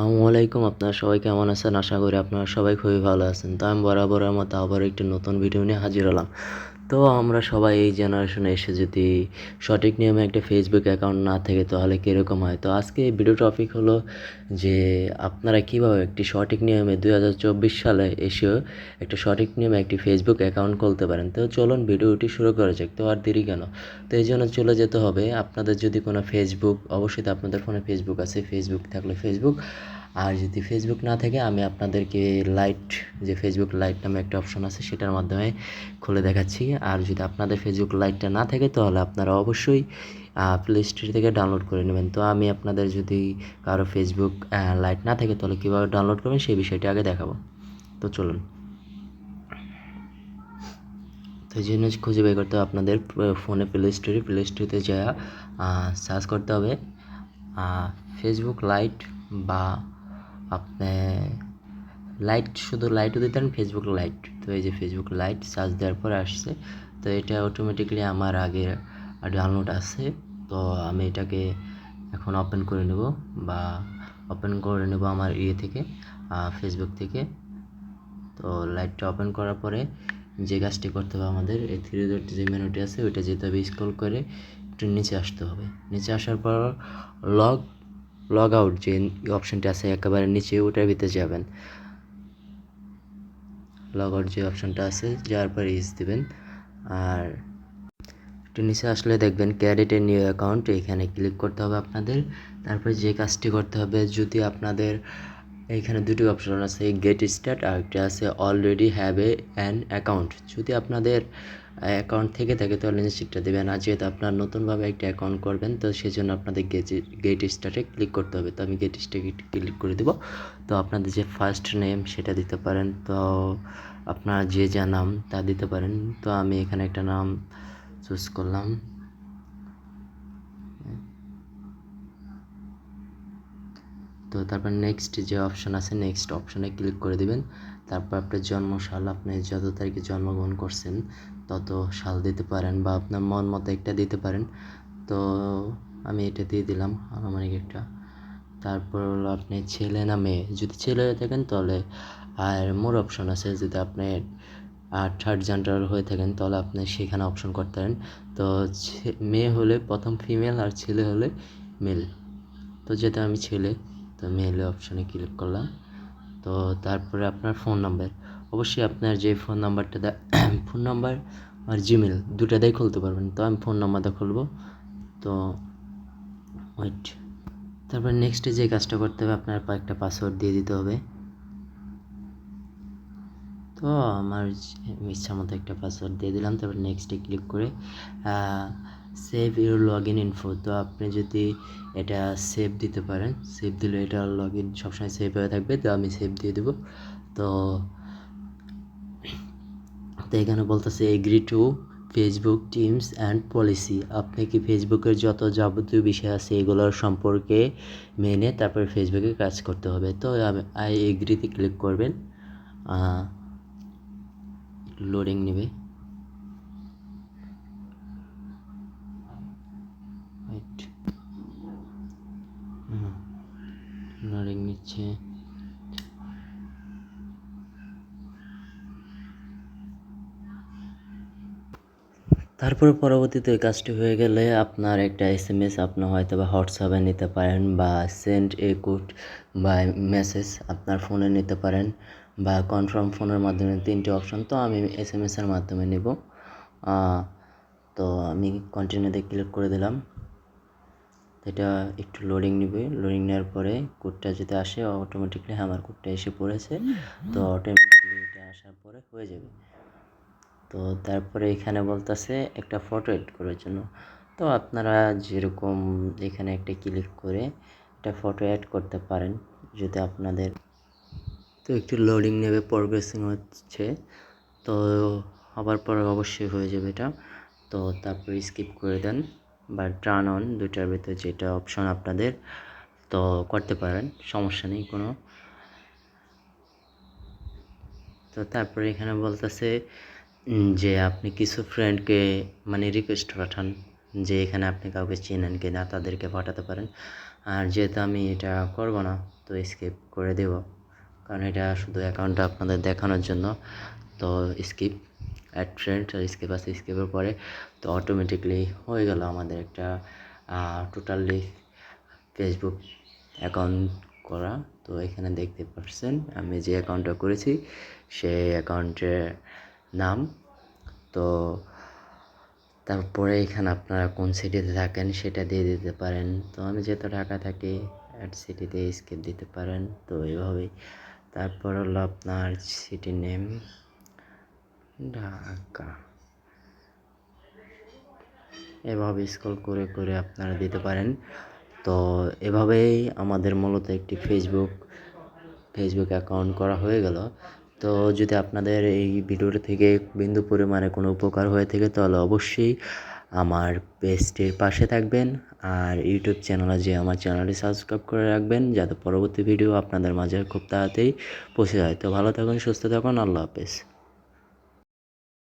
আসসালামু আলাইকুম, আপনারা সবাই কেমন আছেন? আশা করি আপনারা সবাই খুবই ভালো আছেন। তো আমি বরাবরের মতো আবার একটি নতুন ভিডিও নিয়ে হাজির হলাম। তো আমরা সবাই এই জেনারেশনে এসে যদি সঠিক নিয়মে একটা ফেসবুক অ্যাকাউন্ট না থাকে, তাহলে কীরকম হয়? তো আজকে ভিডিও টপিক হলো যে আপনারা কীভাবে একটি সঠিক নিয়মে দুই হাজার চব্বিশ সালে এসেও একটা সঠিক নিয়মে একটি ফেসবুক অ্যাকাউন্ট খুলতে পারেন। তো চলুন ভিডিওটি শুরু করা যাক। তো আর দেরি কেন? তো এই জন্য চলে যেতে হবে। আপনাদের যদি কোনো ফেসবুক অবশ্যই আপনাদের ফোনে ফেসবুক আছে। ফেসবুক থাকলে ফেসবুক আর যদি ফেসবুক না থাকে, আমি আপনাদেরকে লাইট যে ফেসবুক লাইট নামে একটা অপশন আছে, সেটার মাধ্যমে খুলে দেখাচ্ছি। আর যদি আপনাদের ফেসবুক লাইটটা না থাকে, তাহলে আপনারা অবশ্যই প্লে স্টোর থেকে ডাউনলোড করে নেবেন। তো আমি আপনাদের যদি কারও ফেসবুক লাইট না থাকে, তাহলে কীভাবে ডাউনলোড করবেন, সেই বিষয়টি আগে দেখাবো। তো চলুন। তো এই জন্য খুঁজে বের করতে হবে আপনাদের ফোনে প্লে স্টোরে প্লে স্টোরে যা সার্চ করতে হবে। ফেসবুক লাইট বা আপনি লাইট শুধু লাইটও দিতে পারেন ফেসবুক লাইট তো এই যে ফেসবুক লাইট চার্জ দেওয়ার পরে আসছে। তো এটা অটোমেটিকলি আমার আগে ডাউনলোড আছে। তো আমি এটাকে এখন ওপেন করে নেব বা ওপেন করে নেব আমার ইয়ে থেকে ফেসবুক থেকে। তো লাইটটা ওপেন করার পরে যে কাজটি করতে হবে আমাদের, এই থ্রি ডট যে মেনুটি আছে, ওইটা যেতে হবে স্ক্রল করে একটু নিচে আসতে হবে। নিচে আসার পর লগ লগ আউট যে অপশানটি আছে একেবারে নিচে, ওটার ভিতরে যাবেন। লগ আউট যে অপশানটা আছে, যাওয়ার পর ইস দেবেন। আর একটু নিচে আসলে দেখবেন ক্যারেট নিউ অ্যাকাউন্ট এখানে ক্লিক করতে হবে আপনাদের। তারপর যে কাজটি করতে হবে, যদি আপনাদের এইখানে দুটি অপশন আছে গেট স্টার্ট আর একটা আছে already have a an account যদি আপনাদের অ্যাকাউন্ট থেকে থাকে তো তাহলে নিশ্চিতটা দেবেন। আর যেহেতু আপনার নতুনভাবে একটা অ্যাকাউন্ট করবেন, তো সেই জন্য আপনাদের গেট স্টার্টে ক্লিক করতে হবে। তো আমি গেট স্টার্টে ক্লিক করে দেবো। তো আপনাদের যে ফার্স্ট নেম সেটা দিতে পারেন। তো আপনার যে যা নাম, তা দিতে পারেন। তো আমি এখানে একটা নাম চুজ করলাম। তো তারপর নেক্সট যে অপশন আছে নেক্সট অপশনে ক্লিক করে দিবেন। তারপর আপনার জন্মসাল আপনি যত তারিখে জন্মগ্রহণ করছেন তত সাল দিতে পারেন বা আপনার মন মতো একটা দিতে পারেন। তো আমি এটা দিয়ে দিলাম আনুমানিক একটা। তারপর হলো আপনি ছেলে না মেয়ে? যদি ছেলে হয়ে থাকেন তাহলে আর মোর অপশন আছে। যদি আপনি আর থার্ড জেন্ডার হয়ে থাকেন তাহলে আপনি সেখানে অপশন করতে পারেন। তো মেয়ে হলে প্রথম ফিমেল আর ছেলে হলে মেল তো যেহেতু আমি ছেলে, তো মেল অপশানে ক্লিক করলাম। তো তারপরে আপনার ফোন নাম্বার অবশ্যই আপনার যে ফোন নাম্বারটা ফোন নাম্বার আর জিমেল দুটাতেই খুলতে পারবেন। তো আমি ফোন নাম্বারটা খুলবো। তো ওয়েট তারপর নেক্সটে যে কাজটা করতে হবে, আপনার একটা পাসওয়ার্ড দিয়ে দিতে হবে। তো আমার ইচ্ছা মতো একটা পাসওয়ার্ড দিয়ে দিলাম। তারপর নেক্সটে ক্লিক করে save your log in info তো আপনি যদি এটা সেভ দিতে পারেন সেভ দিলে এটা লগ ইন সবসময় সেভ হয়ে থাকবে। তো আমি সেভ দিয়ে দেবো। তো তো এখানে বলতেছে agree to Facebook terms and policy আপনি কি ফেসবুকের যত যাবতীয় বিষয় আছে এগুলোর সম্পর্কে মেনে তারপর ফেসবুকে কাজ করতে হবে। তো আই এগ্রিতে ক্লিক করবেন। লোডিং নেবে। লোডিং নিচ্ছে। তারপরে পরবর্তীতে কাজটি হয়ে গেলে আপনার একটা এস এম এস আপনি হয়তো বা হোয়াটসঅ্যাপে নিতে পারেন বা সেন্ড এ কোড বা মেসেজ আপনার ফোনে নিতে পারেন বা কনফার্ম ফোনের মাধ্যমে তিনটে অপশন তো আমি এস এম এসের মাধ্যমে নেব। তো আমি কন্টিনিউতে ক্লিক করে দিলাম। এটা একটু লোডিং নেবে। লোডিং নেওয়ার পরে কোডটা যদি আসে অটোমেটিকলি আমার কোডটা এসে পড়েছে। তো অটোমেটিকলি এটা আসার পরে হয়ে যাবে। তো তারপরে এখানে বলতেছে একটা ফটো এড করার জন্য। তো আপনারা যেরকম এখানে একটা ক্লিক করে একটা ফটো অ্যাড করতে পারেন যদি আপনাদের তো একটু লোডিং নেবে প্রোগ্রেসিং হচ্ছে। তো হবার পরে অবশ্যই হয়ে যাবে এটা। তো তারপরে স্কিপ করে দেন বা টার্ন অন দুটার ভিতরে যেটা অপশন আপনাদের তো করতে পারেন, সমস্যা নেই কোনো। তো তারপরে এখানে বলতেছে যে আপনি কিছু ফ্রেন্ডকে মানে রিকোয়েস্ট পাঠান, যে এখানে আপনি কাউকে চেনেন কি না তাদেরকে পাঠাতে পারেন। আর যেহেতু আমি এটা করব না, তো স্কিপ করে দেব। কারণ এটা শুধু অ্যাকাউন্টটা আপনাদের দেখানোর জন্য। তো স্কিপ অ্যাড ফ্রেন্ড স্কিপ আছে স্কিপের পরে তো অটোমেটিকলি হয়ে গেল আমাদের একটা টোটালি ফেসবুক অ্যাকাউন্ট করা। তো এখানে দেখতে পাচ্ছেন আমি যে অ্যাকাউন্টটা করেছি, সেই অ্যাকাউন্টের নাম। তো তারপরে এখানে আপনারা কোন সিটিতে থাকেন সেটা দিয়ে দিতে পারেন। তো আমি যেহেতু ঢাকা থাকি অ্যাড সিটিতে স্কিপ দিতে পারেন। তো এইভাবেই তারপর হলো আপনার সিটি নেম ঢাকা। এভাবে স্ক্রল করে করে আপনারা দিতে পারেন। তো এভাবেই আমাদের মূলত একটি ফেসবুক ফেসবুক অ্যাকাউন্ট করা হয়ে গেল। তো যদি আপনাদের এই ভিডিওটা থেকে বিন্দু পরিমাণে কোনো উপকার হয়ে থাকে, তাহলে অবশ্যই আমার পেজটির পাশে থাকবেন আর ইউটিউব চ্যানেলে যে আমার চ্যানেলটি সাবস্ক্রাইব করে রাখবেন, যাতে পরবর্তী ভিডিও আপনাদের মাঝে খুব তাড়াতাড়ি পৌঁছে যায়। তো ভালো থাকুন, সুস্থ থাকুন, আল্লাহ হাফেজ।